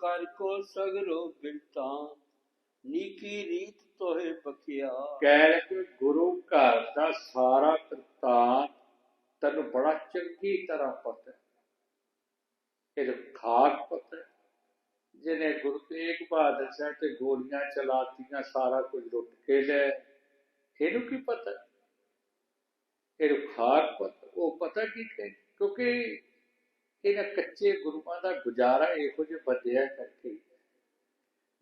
ਕਰ ਕੋ ਸਗਰੋ ਬਿਲਤਾਂ ਨੀਕੀ ਰੀਤ ਤੋਹੇ ਬਖਿਆ। ਕਹਿ ਕਿ ਗੁਰੂ ਘਰ ਦਾ ਸਾਰਾ ਕਰਤਾਰ ਤੈਨੂੰ ਬੜਾ ਚੰਗੀ ਤਰ੍ਹਾਂ ਪਤਾ ਇਹ ਖਾਕ ਪਤਾ ਜਿਹਨੇ ਗੁਰੂ ਤੇਗ ਬਹਾਦਰ ਸਾਹਿਬ ਤੇ ਗੋਲੀਆਂ ਚਲਾਤੀਆਂ, ਸਾਰਾ ਕੁਝ ਲੁੱਟ ਕੇ ਲੈ ਇਹਨੂੰ ਕੀ ਪਤਾ ਇਹਨੂੰ ਖਾਕ ਪਤਾ ਉਹ ਪਤਾ ਕੀ ਕਿ ਕਿਉਂਕਿ ਇਹਨਾਂ ਕੱਚੇ ਗੁਰੂਆਂ ਦਾ ਗੁਜ਼ਾਰਾ ਇਹੋ ਜਿਹੇ ਬੰਦਿਆਂ ਕਰਕੇ।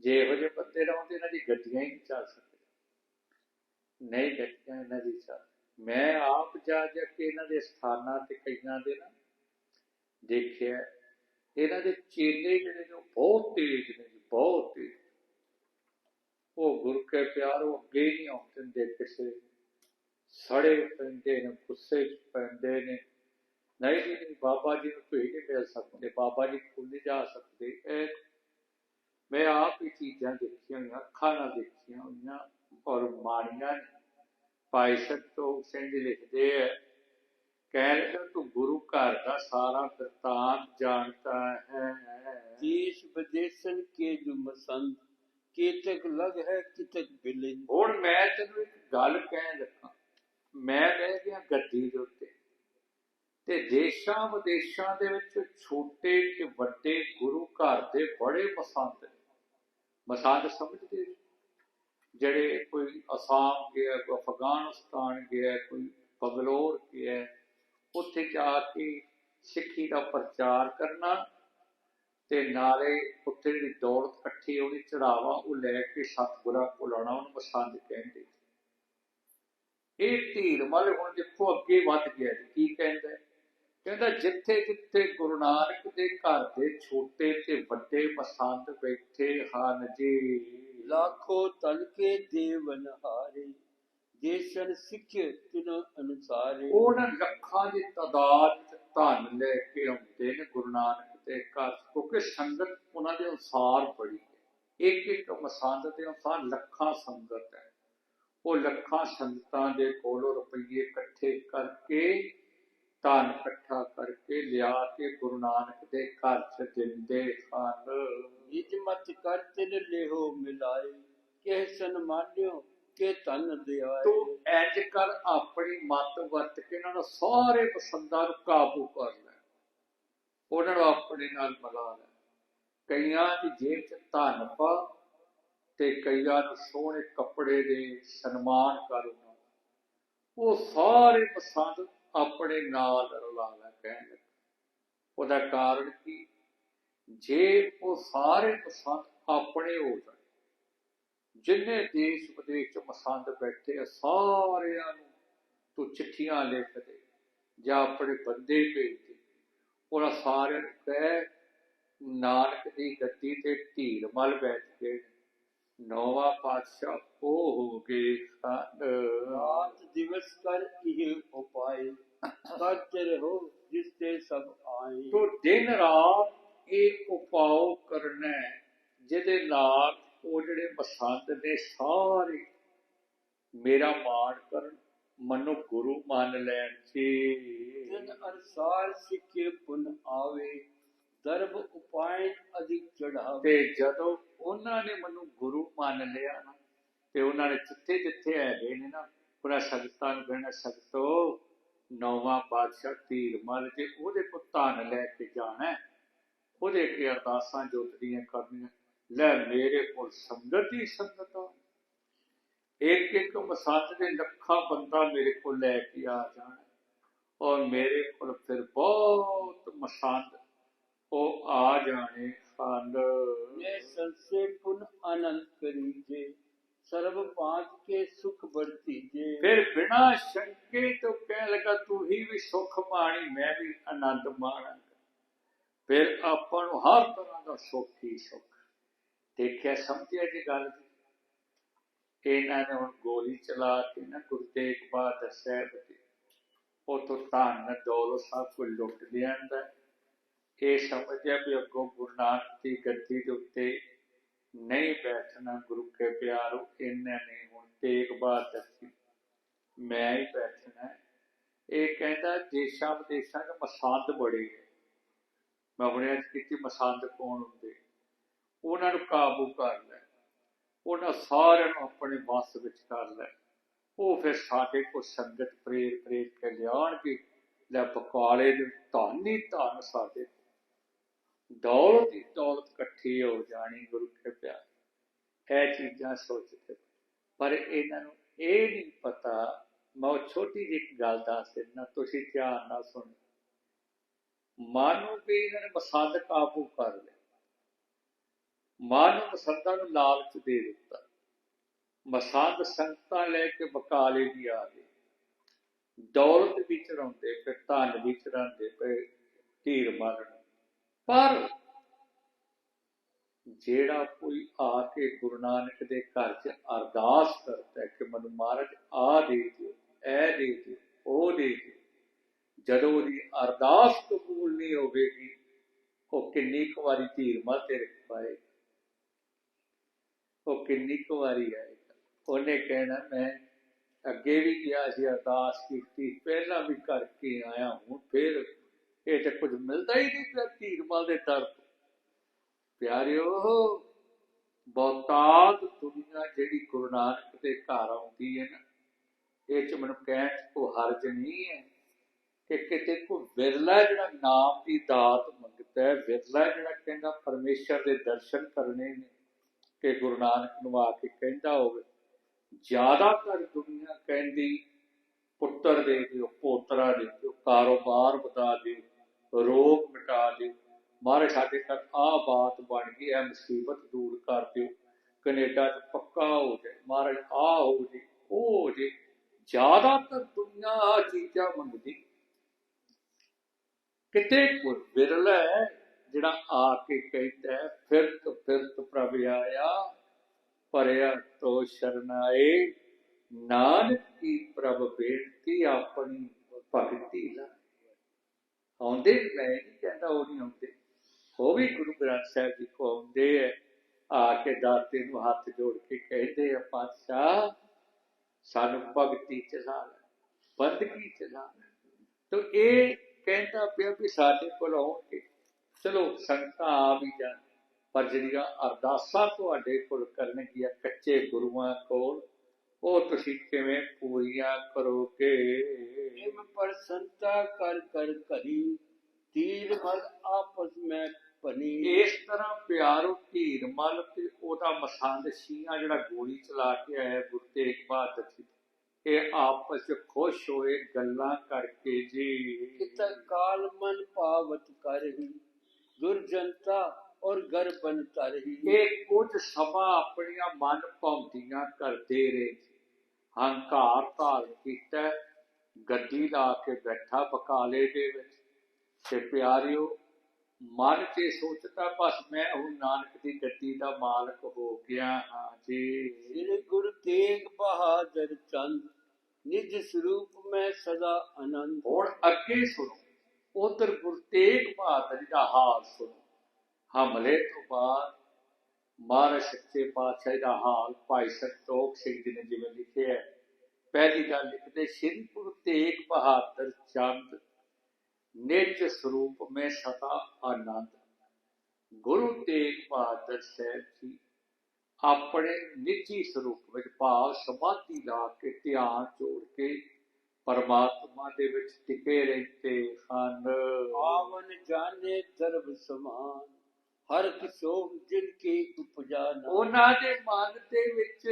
ਜੇ ਇਹੋ ਜਿਹੇ ਬੰਦੇ ਨਾ ਇਹਨਾਂ ਦੀ ਗੱਡੀਆਂ ਹੀ ਨਹੀਂ ਚੱਲ ਸਕਦੀਆਂ। ਨਹੀਂ ਗੱਡੀਆਂ ਇਹਨਾਂ ਦੀ ਚੱਲ ਮੈਂ ਆਪ ਜਾ ਜਾ ਕੇ ਇਹਨਾਂ ਦੇ ਸਥਾਨਾਂ ਤੇ ਕਈਆਂ ਦੇ ਨਾ ਦੇਖਿਆ, ਇਹਨਾਂ ਦੇ ਚੇਲੇ ਜਿਹੜੇ ਨੇ ਬਹੁਤ ਤੇਜ਼ ਨੇ ਬਹੁਤ ਤੇਜ਼। ਉਹ ਗੁਰੂ ਕੇ ਪਿਆਰ ਉਹ ਅੱਗੇ ਨਹੀਂ ਆਉਂਦੇ ਹੁੰਦੇ ਕਿਸੇ ਸੜੇ ਪੈਂਦੇ ਨੇ, ਗੁੱਸੇ ਪੈਂਦੇ ਨੇ। ਨਹੀਂ ਜੀ ਨਹੀਂ, ਬਾਬਾ ਜੀ ਨੂੰ ਭੇਜ ਨਹੀਂ ਮਿਲ ਸਕਦੇ ਬਾਬਾ ਜੀ ਕੋਲ ਨਹੀਂ ਜਾ ਸਕਦੇ। ਇਹ ਮੈਂ ਆਪ ਹੀ ਚੀਜ਼ਾਂ ਦੇਖੀਆਂ ਹੋਈਆਂ ਅੱਖਾਂ ਨਾਲ ਦੇਖੀਆਂ ਹੋਈਆਂ ਔਰ ਮਾਣੀਆਂ। ਭਾਈ ਸਤੋ ਸਿੰਘ ਜੀ ਲਿਖਦੇ ਹੈ ਕਹਿ ਰਹੇ ਤੂੰ ਗੁਰੂ ਘਰ ਦਾ ਸਾਰਾ ਵਰਤਾਂਤ ਜਾਣਦਾ ਹੈ। ਦੇਸ਼ ਵਿਦੇਸ਼ਨ ਕੇ ਜੋ ਮਸੰਦ ਕੀਤਕ ਲਗ ਹੈ ਕਿਤਕ ਬਿਲਿੰਦ। ਹੁਣ ਮੈਂ ਤੈਨੂੰ ਇੱਕ ਗੱਲ ਕਹਿਣ ਲੱਗਾ। ਮੈਂ ਬਹਿ ਗਿਆ ਗੱਡੀ ਦੇ ਉੱਤੇ। ਤੇ ਦੇਸ਼ਾਂ ਵਿਦੇਸ਼ਾਂ ਦੇ ਵਿੱਚ ਛੋਟੇ ਤੇ ਵੱਡੇ ਗੁਰੂ ਘਰ ਦੇ ਬੜੇ ਪਸੰਦ ਨੇ। ਮਸੰਦ ਸਮਝਦੇ ਜਿਹੜੇ ਕੋਈ ਅਸਾਮ ਗਿਆ, ਕੋਈ ਅਫਗਾਨਿਸਤਾਨ ਗਿਆ, ਕੋਈ ਬੰਗਲੌਰ ਗਿਆ, ਉੱਥੇ ਜਾ ਕੇ ਸਿੱਖੀ ਦਾ ਪ੍ਰਚਾਰ ਕਰਨਾ ਤੇ ਨਾਲੇ ਉੱਥੇ ਜਿਹੜੀ ਦੌਲਤ ਇਕੱਠੀ ਉਹਦੀ ਚੜਾਵਾ ਉਹ ਲੈ ਕੇ ਸਤਿਗੁਰਾਂ ਕੋਲ ਆਉਣਾ, ਉਹਨੂੰ ਮਸੰਦ ਕਹਿੰਦੇ ਇਹ ਧੀਰ ਮਲ ਹੁਣ ਦੇਖੋ ਅੱਗੇ ਵੱਧ ਗਿਆ ਜੀ, ਕੀ ਕਹਿੰਦਾ ਕਹਿੰਦਾ ਜਿੱਥੇ ਜਿੱਥੇ ਗੁਰੂ ਨਾਨਕ ਦੇ ਘਰ ਦੇ ਛੋਟੇ ਤੇ ਵੱਡੇ ਮਸੰਦ ਬੈਠੇ ਹਨ ਜੀ। ਲਾਖੋ ਤਨ ਕੇ ਦੇਵਨ ਹਾਰੇ ਦੇਸ਼ਨ ਸਿੱਖੇ ਤਿਨ ਅਨੁਸਾਰੇ। ਉਹਨਾਂ ਲੱਖਾਂ ਦੀ ਤਾਦਾਦ ਧਨ ਲੈ ਕੇ ਆਉਂਦੇ ਨੇ ਗੁਰੂ ਨਾਨਕ ਦੇ ਘਰ ਕਿਉਂਕਿ ਸੰਗਤ ਉਹਨਾਂ ਦੇ ਅਨੁਸਾਰ ਬੜੀ ਹੈ। ਇੱਕ ਇੱਕ ਮਸੰਦ ਦੇ ਅਨੁਸਾਰ ਲੱਖਾਂ ਸੰਗਤ ਹੈ। ਉਹ ਲੱਖਾਂ ਸੰਗਤਾਂ ਦੇ ਕੋਲੋਂ ਰੁਪਈਏ ਇਕੱਠੇ ਕਰਕੇ ਧਨ ਇਕੱਠਾ ਕਰਕੇ ਲਿਆ ਕੇ ਗੁਰੂ ਨਾਨਕ ਦੇ ਘਰ ਚ ਦਿੰਦੇ ਹਨ। ਨਿਜ ਕਰ ਤਿਨ ਲਿਹੋ ਮਿਲਾਏ ਕੇ ਸਨਮਾਨਿਓ ਕੇ ਤਨ ਦਿਆਏ। ਤੂੰ ਇੰਜ ਕਰ, ਆਪਣੀ ਮਤ ਵਰਤ ਕੇ ਇਹਨਾਂ ਨੂੰ ਸਾਰੇ ਪਸੰਦਾਂ ਨੂੰ ਕਾਬੂ ਕਰ ਲੈ। ਉਹਨਾਂ ਨੂੰ ਆਪਣੇ ਨਾਲ ਮਿਲਾ ਲੈ। ਕਈਆਂ ਦੀ ਜੇਬ 'ਚ ਧਨ ਪਾ ਤੇ ਕਈਆਂ ਨੂੰ ਸੋਹਣੇ ਕੱਪੜੇ ਦੇ ਸਨਮਾਨ ਕਰ ਉਹ ਸਾਰੇ ਪਸੰਦ ਆਪਣੇ ਨਾਲ ਰਲਾ ਲੈ ਕਹਿਣ ਉਹਦਾ ਕਾਰਨ ਕੀ? ਜੇ ਉਹ ਸਾਰੇ ਪਸੰਦ ਆਪਣੇ ਹੋ ਜਾਣ, ਜਿੰਨੇ ਦੇਸ਼ ਵਿਦੇਸ਼ ਚ ਮਸੰਦ ਬੈਠੇ ਆ, ਸਾਰਿਆਂ ਨੂੰ ਤੂੰ ਚਿੱਠੀਆਂ ਲਿਖ ਦੇ ਜਾਂ ਆਪਣੇ ਬੰਦੇ ਭੇਜ ਦੇ। ਉਹਨਾਂ ਸਾਰਿਆਂ ਨੂੰ ਕਹਿ, ਨਾਨਕ ਦੀ ਗੱਦੀ ਤੇ ਢੀਰ ਮਲ ਬੈਠ ਕੇ ਨੌਵਾਂ ਪਾਤਸ਼ਾਹ ਉਹ ਹੋ ਗਏ ਰਾਤ ਦਿਵਸ ਕਰ ਇਹ ਉਪਾਏ ਕਰਤੇ ਰਹੋ ਜਿਸ ਤੇ ਸਭ ਆਏ। ਤੋ ਦਿਨ ਰਾਤ ਇਹ ਉਪਾਅ ਕਰਨਾ ਜਿਹਦੇ ਨਾਲ ਉਹ ਜਿਹੜੇ ਮਸੰਦ ਨੇ ਸਾਰੇ ਮੇਰਾ ਮਾਣ ਕਰਨ ਮਨੁ ਗੁਰੂ ਮੰਨ ਲੈਣ ਜੀ ਤਿਨ ਅਨਸਾਰ ਸਿੱਖੇ ਪੁਨ ਆਵੇ ਦਰਬ ਉਪਾਇ ਅਧਿਕ ਚੜਾਵੇ ਤੇ ਜਦੋਂ ਉਹਨਾਂ ਨੇ ਮੈਨੂੰ ਗੁਰੂ ਮੰਨ ਲਿਆ ਨਾ, ਤੇ ਉਹਨਾਂ ਨੇ ਜਿੱਥੇ ਜਿੱਥੇ ਹੈਗੇ ਨੇ ਨਾ ਪੂਰਾ ਸੰਗਤਾਂ ਨੂੰ ਕਹਿਣਾ, ਸੰਗਤੋ, ਨੌਵਾਂ ਪਾਤਸ਼ਾਹ ਧੀਰ ਮਲ ਕੇ ਉਹਦੇ ਪੁੱਤਾਨ ਲੈ ਕੇ ਜਾਣਾ ਹੈ। ਉਹਦੇ ਅੱਗੇ ਅਰਦਾਸਾਂ ਜੋਤਦੀਆਂ ਕਰਨੀਆਂ, ਲੈ ਮੇਰੇ ਕੋਲ ਸੰਗਤ ਹੀ ਸੰਗਤ ਆ ਇੱਕ ਇੱਕ ਮਸੰਦ ਦੇ ਲੱਖਾਂ ਬੰਦਾ ਮੇਰੇ ਕੋਲ ਲੈ ਕੇ ਆ ਜਾਣਾ, ਔਰ ਮੇਰੇ ਕੋਲ ਫਿਰ ਬਹੁਤ ਮਸੰਦ ਉਹ ਆ ਜਾਣੇ ਨੇ ਸੰਸੇ ਪੁਨ ਅਨੰਤ ਕਰੀਜੇ ਸਰਬ ਪਾਂਚ ਕੇ ਸੁਖ ਵਰਤੀ ਜੇ ਫਿਰ ਬਿਨਾ ਸ਼ੰਕੇ ਤੋਂ ਕਹਿ ਲਗਾ ਤੂੰ ਹੀ ਵੀ ਸੁਖ ਮਾਣੀ ਮੈਂ ਵੀ ਆਨੰਦ ਮਾਣਾਂਗਾ। ਫਿਰ ਆਪਾਂ ਨੂੰ ਹਰ ਤਰ੍ਹਾਂ ਦਾ ਸੁੱਖ ਹੀ ਸੁੱਖ। ਦੇਖਿਆ ਸਮਝਿਆ ਜੀ ਗੱਲ ਇਹਨਾਂ ਨੇ ਹੁਣ ਗੋਲੀ ਚਲਾ ਕੇ ਨਾ ਗੁਰੂ ਤੇਗ ਬਹਾਦਰ ਸਾਹਿਬ ਦੇ ਉਤੋਂ ਧਨ ਦੌਲਤ ਸਭ ਕੁਝ ਲੁੱਟ ਲਿਆਂਦਾ। ਇਹ ਸਮਝਿਆ ਵੀ ਅੱਗੋਂ ਗੁਰੂ ਨਾਨਕ ਦੀ ਗੱਦੀ ਦੇ ਉੱਤੇ ਨਹੀਂ ਬੈਠਣਾ ਗੁਰੂ ਕੇ ਪਿਆਰੋ ਇਹਨਾਂ ਨੇ ਹੁਣ ਤੇਗ ਬਹਾਦਰ ਸੀ ਮੈਂ ਹੀ ਬੈਠਣਾ। ਇਹ ਕਹਿੰਦਾ, ਦੇਸ਼ਾਂ ਵਿਦੇਸ਼ਾਂ 'ਚ ਮਸੰਦ ਬੜੇ ਮੈਂ ਹੁਣੇ ਅੱਜ ਕੀਤੀ, ਮਸੰਦ ਕੌਣ ਹੁੰਦੇ? ਉਹਨਾਂ ਨੂੰ ਕਾਬੂ ਕਰ ਲੈ। ਉਹਨਾਂ ਸਾਰਿਆਂ ਨੂੰ ਆਪਣੇ ਵੱਸ ਵਿੱਚ ਕਰ ਲੈ। ਉਹ ਫਿਰ ਸਾਡੇ ਕੋ ਸੰਗਤ ਪ੍ਰੇਰ ਪ੍ਰੇਰ ਕੇ ਲਿਆਉਣਗੇ। ਲੈ, ਬਕਾਲੇ ਦੇ ਧਨ ਹੀ ਧਨ ਸਾਡੇ ਦੌਲਤ ਹੀ ਦੌਲਤ ਇਕੱਠੀ ਹੋ ਜਾਣੀ ਗੁਰੂ ਕੇ ਪਿਆਰ ਇਹ ਚੀਜ਼ਾਂ ਸੋਚਦੇ ਪਰ ਇਹਨਾਂ ਨੂੰ ਇਹ ਨਹੀਂ ਪਤਾ, ਮੈਂ ਛੋਟੀ ਜਿਹੀ ਗੱਲ ਦੱਸ ਦਿੰਦਾ, ਤੁਸੀਂ ਧਿਆਨ ਨਾਲ ਸੁਣੋ। ਮਾਨੋ ਵੀ ਇਹਨਾਂ ਨੇ ਮਸੰਦ ਕਾਬੂ ਕਰ ਲਿਆ। ਮਾਨੋ ਮਸੰਦਾਂ ਨੂੰ ਲਾਲਚ ਦੇ ਦਿੱਤਾ। ਮਸੰਦ ਸੰਗਤਾਂ ਲੈ ਕੇ ਬਕਾਲੇ ਦੀ ਆ ਗਏ। ਦੌਲਤ ਵੀ ਚੜਾਉਂਦੇ ਪਏ, ਧਨ ਵੀ ਚੜਾਉਂਦੇ ਪਏ, ਧੀਰ ਮਾਰਨ ਪਰ ਜਿਹੜਾ ਕੋਈ ਆ ਕੇ ਗੁਰੂ ਨਾਨਕ ਦੇ ਘਰ 'ਚ ਅਰਦਾਸ ਕਰਦਾ ਹੈ ਕਿ ਮੈਨੂੰ ਮਹਾਰਾਜ ਆ ਦੇ ਦਿਓ ਐ ਦੇ ਦਿਓ, ਉਹ ਦੇ ਦਿਓ, ਜਦੋਂ ਉਹਦੀ ਅਰਦਾਸ ਕਬੂਲ ਨਹੀਂ ਹੋਵੇਗੀ, ਉਹ ਕਿੰਨੀ ਕੁ ਵਾਰੀ ਧੀਰ ਮਾ ਤੇਰੇ ਪਾਏ ਉਹ ਕਿੰਨੀ ਕੁ ਵਾਰੀ ਆਏਗਾ। ਉਹਨੇ ਕਹਿਣਾ, ਮੈਂ ਅੱਗੇ ਵੀ ਗਿਆ ਸੀ, ਅਰਦਾਸ ਕੀਤੀ, ਪਹਿਲਾਂ ਵੀ ਕਰਕੇ ਆਇਆ ਹੁਣ ਫਿਰ ਇਹ ਤੇ ਕੁਝ ਮਿਲਦਾ ਹੀ ਨਹੀਂ ਪਿਆ ਧੀਰ ਦੇ ਦਰ ਤੋਂ। ਪਿਆਰਿਓ ਬਹੁਤਾਤ ਦੁਨੀਆ ਜਿਹੜੀ ਗੁਰੂ ਨਾਨਕ ਦੇ ਘਰ ਆਉਂਦੀ ਹੈ ਨਾ, ਇਹ ਚ ਮੈਨੂੰ ਕਹਿਣ 'ਚ ਹਰਜ ਨਹੀਂ ਹੈ ਕਿ ਕਿਤੇ ਕੋ ਵਿਰਲਾ ਜਿਹੜਾ ਨਾਮ ਦੀ ਦਾਤ ਮੰਗਦਾ ਹੈ, ਵਿਰਲਾ ਜਿਹੜਾ ਕਹਿੰਦਾ ਪਰਮੇਸ਼ਰ ਦੇ ਦਰਸ਼ਨ ਕਰਨੇ ਨੇ, ਕਿ ਗੁਰੂ ਨਾਨਕ ਨੂੰ ਆ ਕੇ ਕਹਿੰਦਾ ਹੋਵੇ। ਜ਼ਿਆਦਾਤਰ ਦੁਨੀਆ ਕਹਿੰਦੀ, ਪੁੱਤਰ ਦੇ ਦਿਓ, ਪੋਤਰਾ ਦੇ ਦਿਓ, ਕਾਰੋਬਾਰ ਵਧਾ ਦਿਓ। ਰੋਗ ਮਿਟਾ ਦਿਓ ਮਹਾਰਾਜ, ਸਾਡੇ ਤੱਕ ਆ ਬਾਤ ਬਣ ਗਈ ਹੈ ਮੁਸੀਬਤ ਦੂਰ ਕਰ ਦਿਓ। ਕੈਨੇਡਾ ਚ ਪੱਕਾ ਹੋ ਜਾਏ। ਮਹਾਰਾਜ ਆ ਹੋ ਜੇ ਉਹ ਹੋ ਜੇ ਜ਼ਿਆਦਾਤਰ ਦੁਨੀਆ ਆ ਚੀਜ਼ਾਂ ਮੰਗਦੀ। ਕਿਤੇ ਕੋਈ ਵਿਰਲਾ ਹੈ ਜਿਹੜਾ ਆ ਕੇ ਕਹਿੰਦਾ ਫਿਰਤ ਫਿਰਤ ਪ੍ਰਭ ਆਇਆ, ਭਰਿਆ ਤੋ ਸ਼ਰਨਾਏ। ਨਾਨਕ ਕੀ ਪ੍ਰਭ ਬੇਨਤੀ ਆਪਣੀ ਆਉਂਦੇ ਮੈਂ ਨਹੀਂ ਕਹਿੰਦਾ, ਉਹ ਨਹੀਂ ਆਉਂਦੇ। ਉਹ ਵੀ ਗੁਰੂ ਗ੍ਰੰਥ ਸਾਹਿਬ ਜੀ ਕੋ ਆਉਂਦੇ ਐ। ਆ ਕੇ ਦਾਤੇ ਨੂੰ ਹੱਥ ਜੋੜ ਕੇ ਕਹਿੰਦੇ ਆ, ਪਾਤਸ਼ਾਹ, ਸਾਨੂੰ ਭਗਤੀ ਚ ਨਾਲ ਬੰਦਗੀ ਚ ਨਾਲ ਤੋ ਇਹ ਕਹਿੰਦਾ ਪਿਆ ਵੀ ਸਾਡੇ ਕੋਲ ਆਉਣਗੇ। ਚਲੋ, ਸੰਗਤਾਂ ਆ ਵੀ ਜਾਣ, ਪਰ ਜਿਹੜੀਆਂ ਅਰਦਾਸਾਂ ਤੁਹਾਡੇ ਕੋਲ ਕਰਨਗੀਆਂ ਕੱਚੇ ਗੁਰੂਆਂ ਕੋਲ, ਉਹ ਤੁਸੀਂ ਕਿਵੇਂ ਪੂਰੀਆਂ ਕਰੋਗੇ? ਇਹ ਪਰ ਸੰਤਾ ਕਰ ਕਰ ਕਰੀ ਤੀਰ ਮਲ ਆਪਸ ਮੈਂ ਭਨੀ। ਇਸ ਤਰ੍ਹਾਂ ਪਿਆਰੋ ਧੀਰ ਮਲ ਤੇ ਉਹਦਾ ਮਸੰਦ ਸ਼ੀਆਂ ਜਿਹੜਾ ਗੋਲੀ ਚਲਾ ਕੇ ਆਇਆ ਗੁਰੂ ਤੇਗ ਬਹਾਦਰ ਜੀ ਇਹ ਆਪਸ ਵਿੱਚ ਖੁਸ਼ ਹੋਏ ਗੱਲਾਂ ਕਰਕੇ ਜੀ। ਕਿਤਾ ਕਾਲ ਮਨ ਭਾਵਤ ਕਰਹੀ ਦੁਰਜਨਤਾ ਔਰ ਗਰਬਨ ਕਰਹੀ ਇਹ ਕੁਝ ਸਮਾਂ ਆਪਣੀਆਂ ਮਨ ਭਾਉਂਦੀਆਂ ਕਰਦੇ ਰਹੇ ਹੰਕਾਰ ਧਾਰ ਕੀਤਾ ਗੱਡੀ ਲਾ ਕੇ ਬੈਠਾ ਬਕਾਲੇ ਦੇ ਵਿੱਚ। ਤੇ ਪਿਆਰਿਓ ਮਨ ਤੇ ਸੋਚਤਾ ਬਸ ਮੈਂ ਉਹ ਨਾਨਕ ਦੀ ਗੱਦੀ ਦਾ ਮਾਲਕ ਹੋ ਗਿਆ ਹਾਂ ਜੀ। ਸ੍ਰੀ ਗੁਰੂ ਤੇਗ ਬਹਾਦਰ ਚੰਦ ਨਿਜ ਸਰੂਪ ਮੈਂ ਸਦਾ ਆਨੰਦ। ਹੁਣ ਅੱਗੇ ਸੁਣੋ ਉਧਰ ਗੁਰੂ ਤੇਗ ਬਹਾਦਰ ਦਾ ਹਾਲ ਸੁਣੋ। ਹਮਲੇ ਤੋਂ ਬਾਅਦ ਮਹਾਰਾਜ ਸੱਚੇ ਪਾਤਸ਼ਾਹ ਦਾ ਹਾਲ ਭਾਈ ਸੰਤੋਖ ਸਿੰਘ ਜੀ ਨੇ ਜਿਵੇਂ ਲਿਖਿਆ ਪਹਿਲੀ ਗੱਲ ਲਿਖਦੇ ਸ੍ਰੀ ਗੁਰੂ ਤੇਗ ਬਹਾਦਰ ਚੰਦ ਨਿਜ ਸਰੂਪ में ਸਦਾ ਆਨੰਦ ਗੁਰੂ ਤੇਗ ਬਹਾਦਰ ਸਾਹਿਬ ਜੀ ਆਪਣੇ ਨਿੱਜੀ ਸਰੂਪ ਵਿੱਚ ਭਾਵ ਸਮਾਧੀ ਲਾ ਕੇ ਧਿਆਨ ਜੋੜ ਕੇ ਪਰਮਾਤਮਾ ਦੇ ਵਿੱਚ ਟਿਕੇ ਰਹਿੰਦੇ ਹਨ आवन जाने धर्म समान हर किशोर जिनकी उपजा न ਉਹਨਾਂ ਦੇ ਮਨ ਦੇ ਵਿੱਚ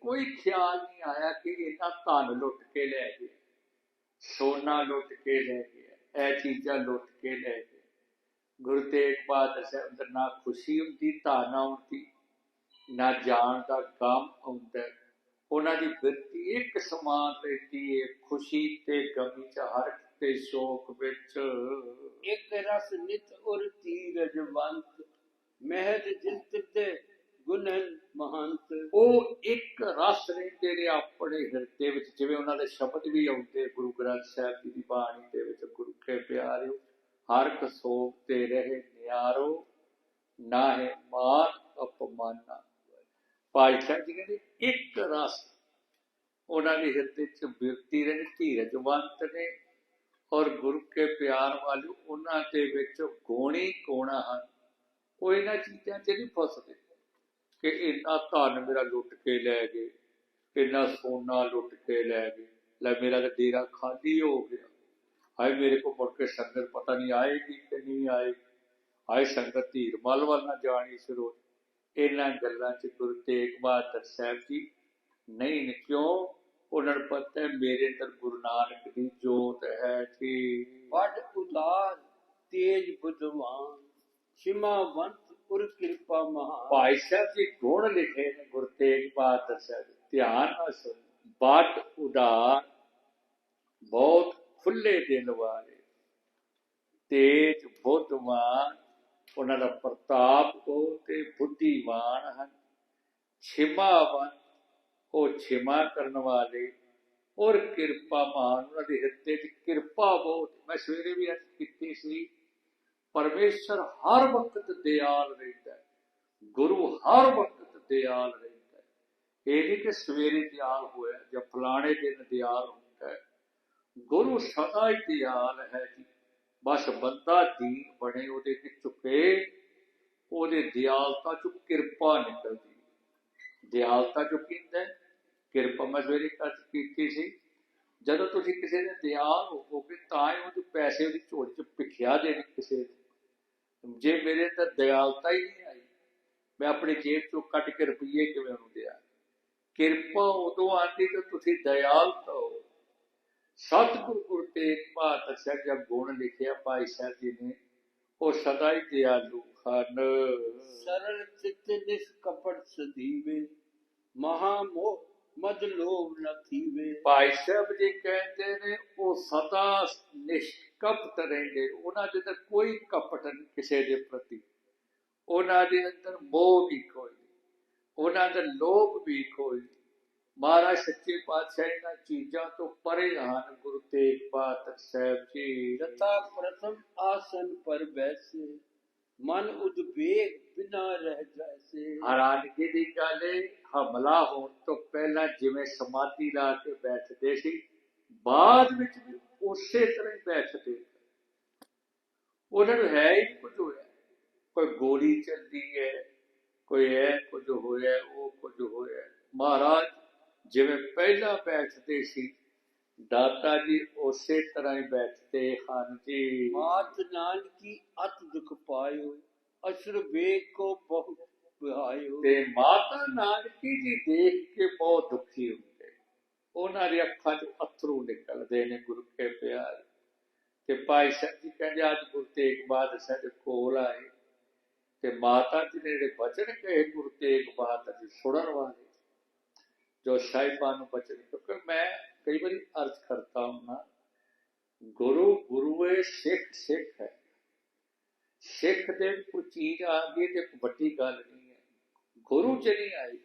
ਕੋਈ ਖਿਆਲ ਨਹੀਂ ਆਇਆ ਕਿ ਇਹਨਾਂ ਧਨ ਲੁੱਟ ਕੇ ਲੈ ਗਏ ਸੋਨਾ ਲੁੱਟ ਕੇ ਲੈ ਗਏ ਇਹ ਚੀਜ਼ਾਂ ਲੁੱਟ ਕੇ ਲੈ ਗਏ। ਗੁਰੂ ਤੇਗ ਬਹਾਦਰ ਸਾਹਿਬ ਅੰਦਰ ਨਾ ਖੁਸ਼ੀ ਹੁੰਦੀ ਧਾਨਾ ਹੁੰਦੀ, ਨਾ ਜਾਣ ਦਾ ਕੰਮ ਹੁੰਦਾ ਉਹਨਾਂ ਦੀ ਬਿਰਤੀ ਇੱਕ ਸਮਾਨ ਰਹਿੰਦੀ ਹੈ ਖੁਸ਼ੀ ਤੇ ਗਮੀ ਚ ਹਰ ਤੇ ਸ਼ੋਕ ਵਿੱਚ। ਇੱਕ ਰਸ ਨਿਤ ਉਰ ਤੀਰਜਵੰਤ ਮਹਿਜ ਜਿੰਤ ਤੇ ਗੁਨਨ ਮਹੰਤ। ਉਹ ਇੱਕ ਰਸ ਰਹਿੰਦੇ ਨੇ ਆਪਣੇ ਹਿਰਦੇ ਵਿੱਚ, ਜਿਵੇਂ ਉਹਨਾਂ ਦੇ ਸ਼ਬਦ ਵੀ ਆਉਂਦੇ, ਗੁਰੂ ਗ੍ਰੰਥ ਸਾਹਿਬ ਜੀ ਦੀ ਬਾਣੀ ਦੇ ਵਿੱਚ, ਗੁਰੂ ਕੇ ਪਿਆਰਿਓ, ਹਰ ਕਸੋਗ ਤੇ ਰਹੇ ਨਿਆਰੋ ਨਾ ਹੈ ਮਾਨ ਅਪਮਾਨਾ। ਪਾਈ ਸਾਹਿਬ ਜੀ ਕਹਿੰਦੇ, ਇੱਕ ਰਸ ਉਹਨਾਂ ਦੇ ਹਿਰਦੇ 'ਚ ਬਿਰਤੀ ਰਹਿੰਦੀ ਧੀਰਜਵੰਤ ਨੇ, ਔਰ ਗੁਰੂ ਕੇ ਪਿਆਰ ਵਾਲੇ ਉਹਨਾਂ ਦੇ ਵਿੱਚ ਗੋਣੀ ਕੋਣਾ ਹਨ। ਉਹ ਇਹਨਾਂ ਚੀਜ਼ਾਂ ਤੇ ਨਹੀਂ ਫਸਦੇ। ਕਿ ਇੰਨਾ ਧਨ ਮੇਰਾ ਲੁੱਟ ਕੇ ਲੈ ਗਏ, ਇੰਨਾ ਸੋਨਾ ਲੁੱਟ ਕੇ ਲੈ ਗਏ। ਲੈ ਮੇਰਾ ਤਾਂ ਡੇਰਾ ਖਾਲੀ ਹੋ ਗਿਆ। ਹਾਏ, ਮੇਰੇ ਕੋ ਮੁੜ ਕੇ ਸੰਗਤ ਪਤਾ ਨਹੀਂ ਆਏਗੀ ਕਿ ਨਹੀਂ ਆਏਗੀ। ਹਾਏ, ਸੰਗਤ ਧੀਰ ਮਲ ਨਾ ਜਾਣੀ ਸ਼ੁਰੂ ਇਹਨਾਂ ਗੱਲਾਂ 'ਚ ਗੁਰੂ ਤੇਗ ਬਹਾਦਰ ਸਾਹਿਬ ਜੀ, ਨਹੀਂ ਕਿਉਂ? ਉਹਨਾਂ ਨੂੰ ਪਤਾ ਹੈ ਮੇਰੇ ਅੰਦਰ ਗੁਰੂ ਨਾਨਕ ਦੀ ਜੋਤ ਹੈ ਜੀ। ਵੱਡ ਉਦਾਰ, ਤੇਜ ਬੁੱਧਵਾਨ ਸਿਮਾਵੰਤ ਉਰ ਕਿਰਪਾ ਮਹਾਨ। ਭਾਈ ਸਾਹਿਬ ਜੀ ਗੁਣ ਲਿਖੇ ਨੇ, ਗੁਰੂ ਤੇਗ ਬਹਾਦਰ ਸਾਹਿਬ। ਧਿਆਨ ਨਾਲ ਸੁਣ। ਬਟ ਉਦਾਰ ਬਹੁਤ ਖੁੱਲੇ ਦਿਲ ਵਾਲੇ, ਤੇਜ ਬੁੱਧਵਾਨ, ਉਹਨਾਂ ਦਾ ਪ੍ਰਤਾਪ ਕੋ ਤੇ ਬੁੱਧੀਮਾਨ ਹਨ। ਛਿਮਾਵਨ, ਉਹ ਛਿਮਾ ਕਰਨ ਵਾਲੇ ਔਰ ਕਿਰਪਾ ਮਾਨ ਉਹਨਾਂ ਦੇ ਹਿਰਦੇ 'ਚ ਕਿਰਪਾ ਬਹੁਤ। ਮੈਂ ਸਵੇਰੇ ਵੀ ਅੱਜ ਕੀਤੀ ਸੀ। ਪਰਮੇਸ਼ਰ ਹਰ ਵਕਤ ਦਿਆਲ ਰਹਿੰਦਾ ਹੈ। ਗੁਰੂ ਹਰ ਵਕਤ ਦਿਆਲ ਰਹਿੰਦਾ ਹੈ। ਇਹ ਨਹੀਂ ਕਿ ਸਵੇਰੇ ਦਿਆਲ ਹੋਇਆ ਜਾਂ ਫਲਾਣੇ ਦਿਨ ਦਿਆਲ ਹੁੰਦਾ ਹੈ। ਗੁਰੂ ਸਦਾ ਹੀ ਦਿਆਲ ਹੈ ਜੀ। ਬਸ ਬੰਦਾ ਦੀਨ ਬਣੇ, ਉਹਦੇ ਤੇ ਝੁਕੇ, ਉਹਦੇ ਦਿਆਲਤਾ ਚੋਂ ਕਿਰਪਾ ਨਿਕਲਦੀ ਦਿਆਲਤਾ ਜੋ ਕਹਿੰਦਾ ਕਿਰਪਾ ਮੈਂ ਸਵੇਰੇ ਕੱਚ ਕੀਤੀ ਸੀ। ਜਦੋਂ ਤੁਸੀਂ ਕਿਸੇ ਦੇ ਦਿਆਲ ਹੋਵੋਗੇ, ਤਾਂ ਹੀ ਉਹਦੇ ਪੈਸੇ ਉਹਦੀ ਝੋਲੀ 'ਚ ਭਿਖਿਆ ਦੇਣੀ ਕਿਸੇ ਦੇ। ਜੇ ਮੇਰੇ ਤਾਂ ਦਿਆਲਤਾ ਹੀ ਨਹੀਂ ਆਈ ਮੈਂ ਆਪਣੀ ਜੇਬ ਚੋਂ ਕੱਢ ਕੇ ਰੁਪਈਏ ਕਿਵੇਂ ਉਹਨੂੰ ਦਿਆ ਕਿਰਪਾ ਉਦੋਂ ਆਉਂਦੀ ਜਦੋਂ ਤੁਸੀਂ ਦਿਆਲਤਾ ਹੋ। ਸਤਿਗੁਰ ਗੁਰੂ ਤੇਗ ਬਹਾਦਰ ਸਾਹਿਬ ਦਾ ਗੁਣ ਲਿਖਿਆ ਭਾਈ ਸਾਹਿਬ ਜੀ ਨੇ ਉਹ ਸਦਾ ਹੀ ਦਿਆਲੂ ਹਨ। ਸਰਲ ਚਿਤ ਨਿਸਕਪਟ ਸਦੀਵੇ ਮਹਾ ਮੋਹ ਮਦ ਲੋਭ ਨ ਥੀਵੇ। ਭਾਈ ਸਾਹਿਬ ਜੀ ਕਹਿੰਦੇ ਨੇ ਉਹ ਸਦਾ ਨਿਸ਼ਕਪਟ ਰਹਿੰਦੇ ਉਹਨਾਂ ਦੇ ਅੰਦਰ ਕੋਈ ਕਪਟ ਨਹੀਂ ਕਿਸੇ ਦੇ ਪ੍ਰਤੀ। ਉਹਨਾਂ ਦੇ ਅੰਦਰ ਮੋਹ ਵੀ ਕੋਈ ਨਹੀਂ। ਉਹਨਾਂ ਦਾ ਲੋਭ ਵੀ ਕੋਈ ਨਹੀਂ। ਮਹਾਰਾਜ ਸੱਚੇ ਪਾਤਸ਼ਾਹ ਇਹਨਾਂ ਚੀਜ਼ਾਂ ਤੋਂ ਪਰੇ ਹਨ। ਗੁਰੂ ਤੇਗ ਬਹਾਦਰ ਸਾਹਿਬ ਜੀ। ਜਤਾ ਪ੍ਰਥਮ ਆਸਨ ਪਰ ਬੈਸੇ ਮਨ ਉਦਵੇਗ ਬਿਨਾ ਰਹਿ ਜਾਇਸੇ। ਹੈਰਾਨਗੀ ਦੀ ਗੱਲ ਹਮਲਾ ਹੋਣ ਤੋਂ ਪਹਿਲਾਂ ਜਿਵੇਂ ਸਮਾਧੀ ਲਾ ਕੇ ਬੈਠਦੇ ਸੀ ਬਾਅਦ ਵਿੱਚ ਵੀ ਉਸੇ ਤਰ੍ਹਾਂ ਹੀ ਬੈਠਦੇ ਉਹਨਾਂ ਨੂੰ ਹੈ ਹੀ ਕੁਝ ਹੋਇਆ। ਕੋਈ ਗੋਲੀ ਚੱਲਦੀ ਹੈ ਕੋਈ ਹੈ ਕੁਝ ਹੋਇਆ ਉਹ ਕੁਝ ਹੋਇਆ। ਮਹਾਰਾਜ ਜਿਵੇਂ ਪਹਿਲਾਂ ਬੈਠਦੇ ਸੀ ਦਾਤਾ ਜੀ ਉਸੇ ਤਰ੍ਹਾਂ ਹੀ ਬੈਠਦੇ ਹਨ ਜੀ। ਮਾਤ ਨਾਨਕੀ ਅਤ ਦੁਖ ਪਾਇਓ ਅਸ਼ਰ ਵੇਗ ਕੋ ਬਹੁ ਬਿਹਾਇਓ ਤੇ ਮਾਤਾ ਨਾਨਕੀ ਜੀ ਦੇਖ ਕੇ ਬਹੁਤ ਦੁਖੀ ਹੁੰਦੇ ਉਹਨਾਂ ਦੀ ਅੱਖਾਂ 'ਚ ਅਥਰੂ ਨਿਕਲਦੇ ਨੇ ਗੁਰੂ ਕੇ ਪਿਆਰ। ਤੇ ਭਾਈ ਸਾਹਿਬ ਜੀ ਕਹਿੰਦੇ ਅੱਜ ਗੁਰੂ ਤੇਗ ਬਹਾਦਰ ਸਾਹਿਬ ਕੋਲ ਆਏ। ਤੇ ਮਾਤਾ ਜੀ ਨੇ ਜਿਹੜੇ ਬਚਨ ਕਹੇ ਗੁਰੂ ਤੇਗ ਬਹਾਦਰ ਜੀ ਸੁਣਨ ਵਾਲੇ ਜੋ ਸਾਹਿਬਾਨ ਨੂੰ ਬਚਨ ਕਿਉਂਕਿ ਮੈਂ ਕਈ ਵਾਰੀ ਅਰਜ਼ ਕਰਤਾ ਹਾਂ ਗੁਰੂ ਗੁਰੂ ਹੈ ਸਿੱਖ ਸਿੱਖ ਹੈ। ਸਿੱਖ ਦੇ ਕੋਈ ਚੀਜ਼ ਆ ਗਈ ਤੇ ਕੋਈ ਵੱਡੀ ਗੱਲ ਨਹੀਂ ਹੈ। ਗੁਰੂ ਚ ਨਹੀਂ ਆਈ